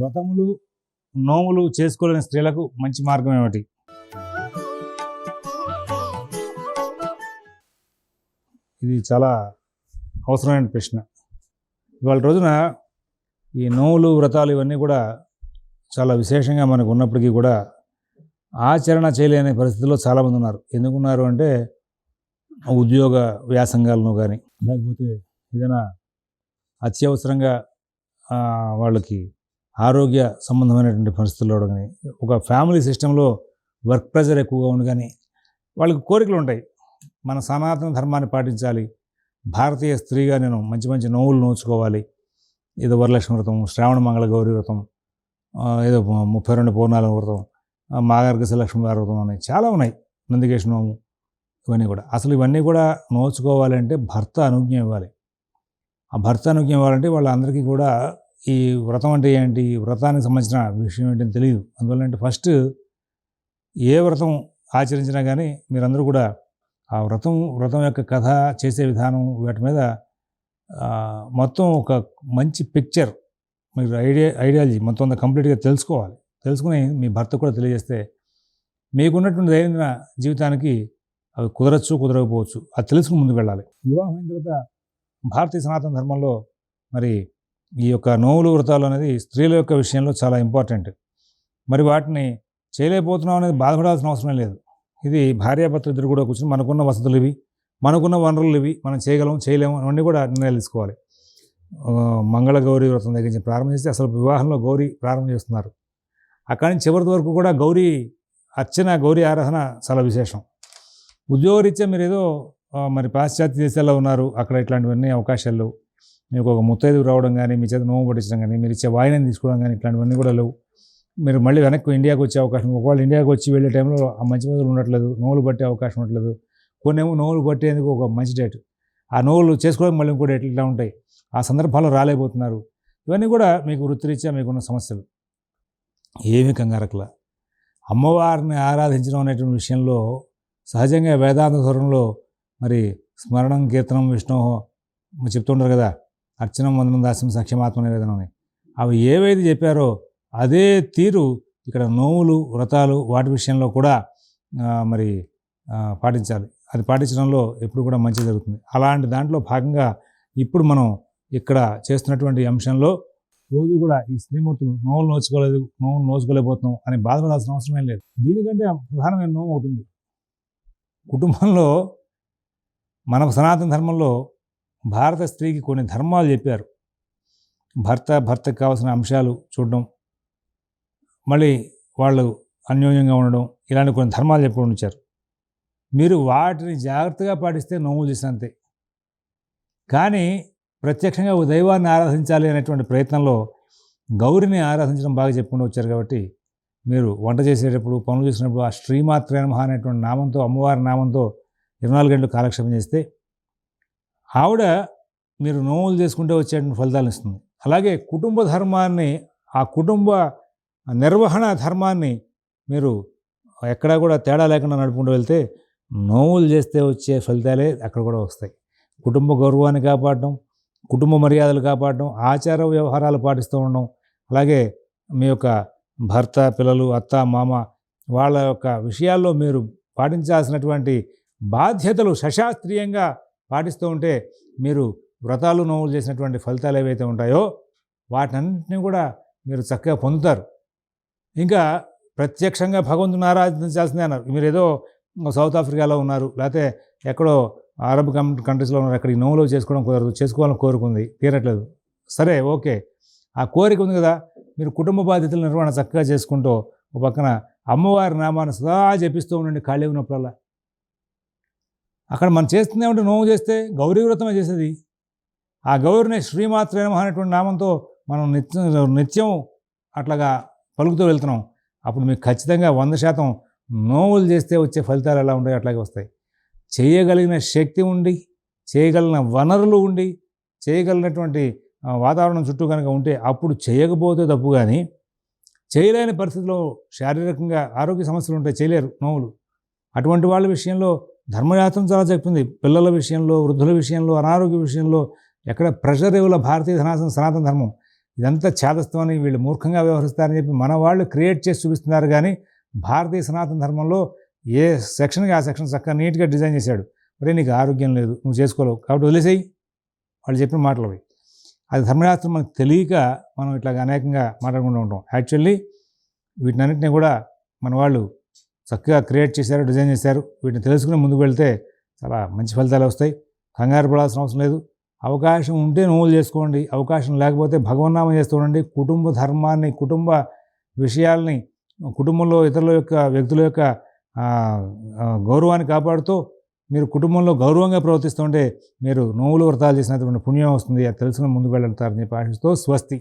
వ్రతములు నోములు చేసుకోలేని స్త్రీలకు మంచి మార్గం ఏమిటి? ఇది చాలా అవసరమైన ప్రశ్న. ఇవాళ రోజున ఈ నోములు వ్రతాలు ఇవన్నీ కూడా చాలా విశేషంగా మనకు ఉన్నప్పటికీ కూడా ఆచరణ చేయలేని పరిస్థితిలో చాలామంది ఉన్నారు. ఎందుకున్నారు అంటే ఉద్యోగ వ్యాసంగాలను కానీ లేకపోతే ఏదైనా అత్యవసరంగా వాళ్ళకి ఆరోగ్య సంబంధమైనటువంటి పరిస్థితుల్లో కానీ ఒక ఫ్యామిలీ సిస్టంలో వర్క్ ప్రెజర్ ఎక్కువగా ఉండి కానీ వాళ్ళకి కోరికలు ఉంటాయి. మన సనాతన ధర్మాన్ని పాటించాలి. భారతీయ స్త్రీగా నేను మంచి మంచి నోవులు నోచుకోవాలి. ఏదో వరలక్ష్మి వ్రతం శ్రావణ మంగళ గౌరీ వ్రతం ఏదో ముప్పై రెండు పూర్ణాల వ్రతం ఆ, లక్ష్మి వారి వ్రతం అని చాలా ఉన్నాయి. నందికేశ నోము ఇవన్నీ కూడా. అసలు ఇవన్నీ కూడా నోచుకోవాలంటే భర్త అనుజ్ఞ ఇవ్వాలి. ఆ భర్త అనుజ్ఞ ఇవ్వాలంటే వాళ్ళందరికీ కూడా ఈ వ్రతం అంటే ఏంటి? ఈ వ్రతానికి సంబంధించిన విషయం ఏంటని తెలియదు. అందువల్ల అంటే ఫస్ట్ ఏ వ్రతం ఆచరించినా కానీ మీరందరూ కూడా ఆ వ్రతం వ్రతం యొక్క కథ చేసే విధానం వాటి మీద మొత్తం ఒక మంచి పిక్చర్ మీరు ఐడియా ఐడియాలజీ మొత్తం అంతా కంప్లీట్గా తెలుసుకోవాలి. తెలుసుకుని మీ భర్త కూడా తెలియజేస్తే మీకున్నటువంటి దైనందిన జీవితానికి అవి కుదరచ్చు కుదరకపోవచ్చు. అది తెలుసుకుని ముందుకు వెళ్ళాలి. వివాహం అయిన తర్వాత భారతీయ సనాతన ధర్మంలో మరి ఈ యొక్క నోవులు వ్రతాలు అనేది స్త్రీల యొక్క విషయంలో చాలా ఇంపార్టెంట్. మరి వాటిని చేయలేకపోతున్నాం అనేది బాధపడాల్సిన అవసరం లేదు. ఇది భార్యాభర్తలు ఇద్దరు కూడా కూర్చొని మనకున్న వసతులు ఇవి మనకున్న వనరులు ఇవి మనం చేయగలం చేయలేము అవన్నీ కూడా నిర్ణయాలు తీసుకోవాలి. మంగళ గౌరీ వ్రతం దగ్గర నుంచి ప్రారంభం చేస్తే అసలు వివాహంలో గౌరీ ప్రారంభం చేస్తున్నారు. అక్కడి నుంచి చివరి వరకు కూడా గౌరీ అర్చన గౌరీ ఆరాధన చాలా విశేషం. ఉద్యోగరీత్యా మీరు ఏదో మరి పాశ్చాత్య దేశాల్లో ఉన్నారు అక్కడ ఇట్లాంటివన్నీ అవకాశాలు మీకు ఒక ముత్తైదు రావడం కానీ మీ చేత నోము పట్టించడం కానీ మీరు ఇచ్చే వాయినం తీసుకోవడం కానీ ఇట్లాంటివన్నీ కూడా లేవు. మీరు మళ్ళీ వెనక్కి ఇండియాకి వచ్చే అవకాశం ఒకవేళ ఇండియాకి వచ్చి వెళ్ళే టైంలో ఆ మంచి మొదలు ఉండట్లేదు నోవులు పట్టే అవకాశం ఉండట్లేదు కొన్ని ఏమో నోవులు పట్టేందుకు ఒక మంచి డేట్. ఆ నోవులు చేసుకోవడం మళ్ళీ ఇంకో డేట్ ఇట్లా ఉంటాయి. ఆ సందర్భాల్లో రాలేకపోతున్నారు. ఇవన్నీ కూడా మీకు వృత్తిరీత్యా మీకున్న సమస్యలు. ఏమీ కంగారకల. అమ్మవారిని ఆరాధించడం అనేటువంటి విషయంలో సహజంగా వేదాంత స్వరంలో మరి స్మరణం కీర్తనం విష్ణు చెప్తుంటారు కదా అర్చనం వందనం దాస్యం సఖ్యమాత్మ నివేదనం అవి ఏవైతే చెప్పారో అదే తీరు ఇక్కడ నోవులు వ్రతాలు వాటి విషయంలో కూడా మరి పాటించాలి. అది పాటించడంలో ఎప్పుడు కూడా మంచి జరుగుతుంది. అలాంటి దాంట్లో భాగంగా ఇప్పుడు మనం ఇక్కడ చేస్తున్నటువంటి అంశంలో రోజు కూడా ఈ స్త్రీమూర్తులు నోవులు నోచుకోలేదు నోవులు నోచుకోలేకపోతున్నాం అని బాధపడాల్సిన అవసరం ఏం లేదు. దీనికంటే ప్రధానమైన నోవు ఒకటి ఉంది. కుటుంబంలో మన సనాతన ధర్మంలో భారత స్త్రీకి కొన్ని ధర్మాలు చెప్పారు. భర్త భర్తకు కావాల్సిన అంశాలు చూడడం మళ్ళీ వాళ్ళు అన్యోన్యంగా ఉండడం ఇలాంటి కొన్ని ధర్మాలు చెప్పుకొని ఉంచారు. మీరు వాటిని జాగ్రత్తగా పాటిస్తే నోములు చేసినంతే కానీ ప్రత్యక్షంగా ఓ దైవాన్ని ఆరాధించాలి అనేటువంటి ప్రయత్నంలో గౌరిని ఆరాధించడం బాగా చెప్పుకుంటూ వచ్చారు కాబట్టి మీరు వంట చేసేటప్పుడు పనులు చేసినప్పుడు ఆ శ్రీమాత్రే మహా అనేటువంటి నామంతో అమ్మవారి నామంతో ఇరవై నాలుగు గంటలు కాలక్షేపం చేస్తే ఆవిడ మీరు నోములు చేసుకుంటే వచ్చేటువంటి ఫలితాలను ఇస్తుంది. అలాగే కుటుంబ ధర్మాన్ని ఆ కుటుంబ నిర్వహణ ధర్మాన్ని మీరు ఎక్కడా కూడా తేడా లేకుండా నడుపుకుంటూ వెళ్తే నోములు చేస్తే వచ్చే ఫలితాలే అక్కడ కూడా వస్తాయి. కుటుంబ గౌరవాన్ని కాపాడడం కుటుంబ మర్యాదలు కాపాడడం ఆచార వ్యవహారాలు పాటిస్తూ ఉండడం అలాగే మీ యొక్క భర్త పిల్లలు అత్త మామ వాళ్ళ యొక్క విషయాల్లో మీరు పాటించాల్సినటువంటి బాధ్యతలు సశాస్త్రీయంగా పాటిస్తూ ఉంటే మీరు వ్రతాలు నోవులు చేసినటువంటి ఫలితాలు ఏవైతే ఉంటాయో వాటినన్నింటినీ కూడా మీరు చక్కగా పొందుతారు. ఇంకా ప్రత్యక్షంగా భగవంతుని ఆరాధించాల్సిందే అన్నారు. మీరు ఏదో సౌత్ ఆఫ్రికాలో ఉన్నారు లేకపోతే ఎక్కడో అరబ్ కంట్రీస్లో ఉన్నారు అక్కడ ఈ నోవులు చేసుకోవడం కుదరదు చేసుకోవాలని కోరుకుంది తీరట్లేదు. సరే ఓకే. ఆ కోరిక ఉంది కదా మీరు కుటుంబ బాధ్యతల నిర్వహణ చక్కగా చేసుకుంటూ ఒక పక్కన అమ్మవారి నామాన్ని సదా జపిస్తూ ఉండండి ఖాళీ ఉన్నప్పుడల్లా. అక్కడ మనం చేస్తుంది ఏమంటే నోము చేస్తే గౌరీ వ్రతమే చేసేది. ఆ గౌరిని శ్రీమాత్రే నమః అనేటువంటి నామంతో మనం నిత్యం నిత్యం అట్లాగా పలుకుతూ వెళ్తున్నాం. అప్పుడు మీకు ఖచ్చితంగా వంద శాతం నోవులు చేస్తే వచ్చే ఫలితాలు ఎలా ఉంటాయి అట్లాగే వస్తాయి. చేయగలిగిన శక్తి ఉండి చేయగలిగిన వనరులు ఉండి చేయగలిగినటువంటి వాతావరణం చుట్టూ కనుక ఉంటే అప్పుడు చేయకపోతే తప్పు కానీ చేయలేని పరిస్థితిలో శారీరకంగా ఆరోగ్య సమస్యలు ఉంటే చేయలేరు నోవులు అటువంటి వాళ్ళ విషయంలో ధర్మయాత్రం చాలా చెప్పింది. పిల్లల విషయంలో వృద్ధుల విషయంలో అనారోగ్య విషయంలో ఎక్కడ ప్రెషర్ ఇవ్వల భారతీయ సనాతన సనాతన ధర్మం. ఇదంతా చేదస్తమని వీళ్ళు మూర్ఖంగా వ్యవహరిస్తారని చెప్పి మన వాళ్ళు క్రియేట్ చేసి చూపిస్తున్నారు కానీ భారతీయ సనాతన ధర్మంలో ఏ సెక్షన్కి ఆ సెక్షన్ చక్కగా నీట్గా డిజైన్ చేశాడు. మరి నీకు ఆరోగ్యం లేదు నువ్వు చేసుకోలేవు కాబట్టి వదిలేసేయి. వాళ్ళు చెప్పిన మాటలు అవి. అది ధర్మశాస్త్రం మనకు తెలియక మనం ఇట్లా అనేకంగా మాట్లాడుకుంటూ ఉంటాం. యాక్చువల్లీ వీటినన్నింటినీ కూడా మన వాళ్ళు చక్కగా క్రియేట్ చేశారు డిజైన్ చేశారు. వీటిని తెలుసుకుని ముందుకు వెళ్తే చాలా మంచి ఫలితాలు వస్తాయి. కంగారు పడాల్సిన అవసరం లేదు. అవకాశం ఉంటే నువ్వులు చేసుకోండి. అవకాశం లేకపోతే భగవన్నామం చేస్తూ ఉండండి కుటుంబ ధర్మాన్ని కుటుంబ విషయాల్ని కుటుంబంలో ఇతరుల యొక్క వ్యక్తుల యొక్క గౌరవాన్ని కాపాడుతూ మీరు కుటుంబంలో గౌరవంగా ప్రవర్తిస్తుంటే మీరు నోవులు వ్రతాలు చేసినటువంటి పుణ్యం వస్తుంది. అది తెలుసుకుని ముందుకు వెళ్తారని చెప్పి ఆశిస్తూ స్వస్తి.